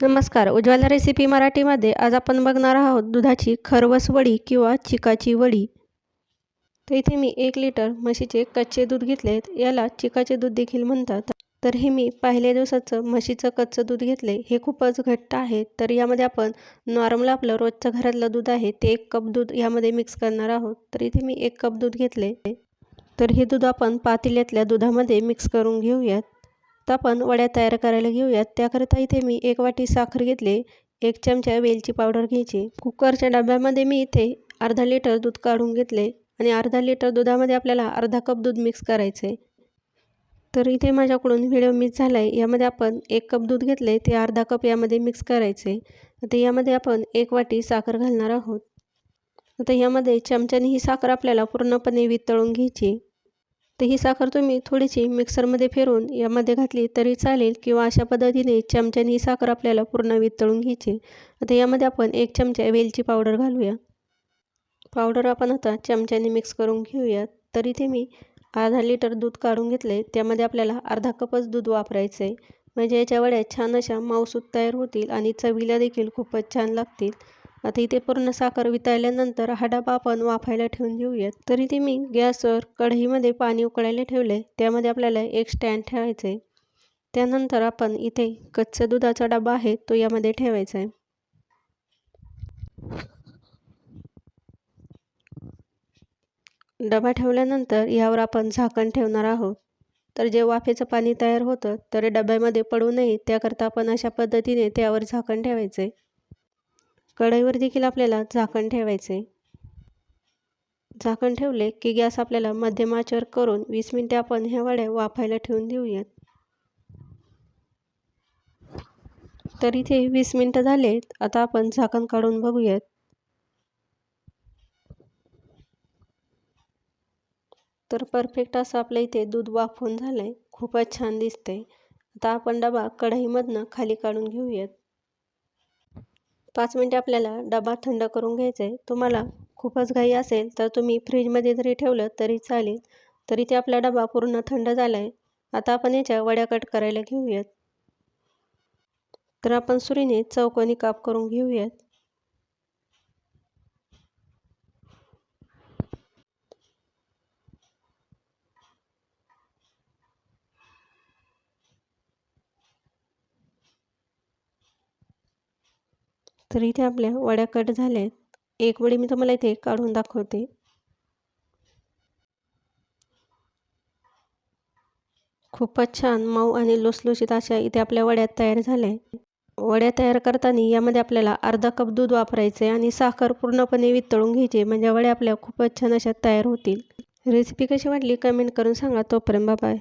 नमस्कार. उज्ज्वला रेसिपी मराठीमध्ये आज आपण बघणार आहोत दुधाची खरवस वडी किंवा चिकाची वडी. तर इथे मी एक लिटर म्हशीचे कच्चे दूध घेतले याला चिकाचे दूध देखील म्हणतात. तर हे मी पहिल्या दिवसाचं म्हशीचं कच्चं दूध घेतले. हे खूपच घट्ट आहे. तर यामध्ये आपण नॉर्मल आपलं रोजचं घरातलं दूध आहे ते एक कप दूध यामध्ये मिक्स करणार आहोत. तर इथे मी एक कप दूध घेतले. तर हे दूध आपण पातेल्यातल्या दुधामध्ये मिक्स करून घेऊयात. आता आपण वड्या तयार करायला घेऊयात. त्याकरिता इथे मी एक वाटी साखर घेतले एक चमचा वेलची पावडर घ्यायची. कुकरच्या डब्यामध्ये मी इथे अर्धा लिटर दूध काढून घेतले आणि अर्धा लिटर दुधामध्ये आपल्याला अर्धा कप दूध मिक्स करायचं. आहे तर इथे माझ्याकडून व्हिडिओ मिस झाला आहे यामध्ये आपण एक कप दूध घेतले ते अर्धा कप यामध्ये मिक्स करायचे. आता यामध्ये आपण एक वाटी साखर घालणार आहोत. आता यामध्ये चमच्याने ही साखर आपल्याला पूर्णपणे वितळून घ्यायची. तर ही साखर तुम्ही थोडीशी मिक्सरमध्ये फिरून यामध्ये घातली तरी चालेल किंवा अशा पद्धतीने चमच्याने ही साखर आपल्याला पूर्ण वितळून घ्यायची. आता यामध्ये आपण एक चमचा वेलची पावडर घालूया. पावडर आपण आता चमच्याने मिक्स करून घेऊयात. तर इथे मी अर्धा लिटर दूध काढून घेतले. त्यामध्ये आपल्याला अर्धा कपच दूध वापरायचं आहे म्हणजे याच्या वड्या छान अशा मावसूत तयार होतील आणि चवीला देखील खूपच छान लागतील. आता इथे पूर्ण साखर वितळल्यानंतर हा डबा आपण वाफायला ठेवून देऊयात. तर इथे मी गॅसवर कढईमध्ये पाणी उकळायला ठेवले त्यामध्ये आपल्याला एक स्टँड ठेवायचं आहे त्यानंतर आपण इथे कच्चा दुधाचा डबा आहे तो यामध्ये ठेवायचा आहे डबा ठेवल्यानंतर यावर आपण झाकण ठेवणार आहोत. तर जे वाफेचं पाणी तयार होतं तर डब्यामध्ये पडू नये. त्याकरता आपण अशा पद्धतीने त्यावर झाकण ठेवायचं आहे कढईवर देखील आपल्याला झाकण ठेवायचे झाकण ठेवले की गॅस आपल्याला मध्यमाचर करून वीस मिनटे आपण ह्या वड्या वाफायला ठेवून देऊयात. तर इथे वीस मिनटं झालेत. आता आपण झाकण काढून बघूयात. तर परफेक्ट असं आपल्या इथे दूध वाफून झालं आहे खूपच छान दिसते आता आपण डबा कढईमधनं खाली काढून घेऊयात. पाच मिनटे आपल्याला डबा थंड करून घ्यायचा आहे. तुम्हाला खूपच घाई असेल तर तुम्ही फ्रीजमध्ये जरी ठेवलं तरी चालेल तरी ते आपला डबा पूर्ण थंड झाला आहे आता आपण याच्या वड्या कट करायला घेऊयात. तर आपण सुरीने चौकोनी काप करून घेऊयात. तर इथे आपल्या वड्या कट झाल्या आहेत एक वडी मी तुम्हाला इथे काढून दाखवते. खूपच छान मऊ आणि लुसलुशीत अशा इथे आपल्या वड्या तयार झाल्या. वड्या तयार करताना यामध्ये आपल्याला अर्धा कप दूध वापरायचे आणि साखर पूर्णपणे वितळून घ्यायचे. म्हणजे वड्या आपल्या खूपच छान अशा तयार होतील. रेसिपी कशी वाटली कमेंट करून सांगा. तोपर्यंत बाय.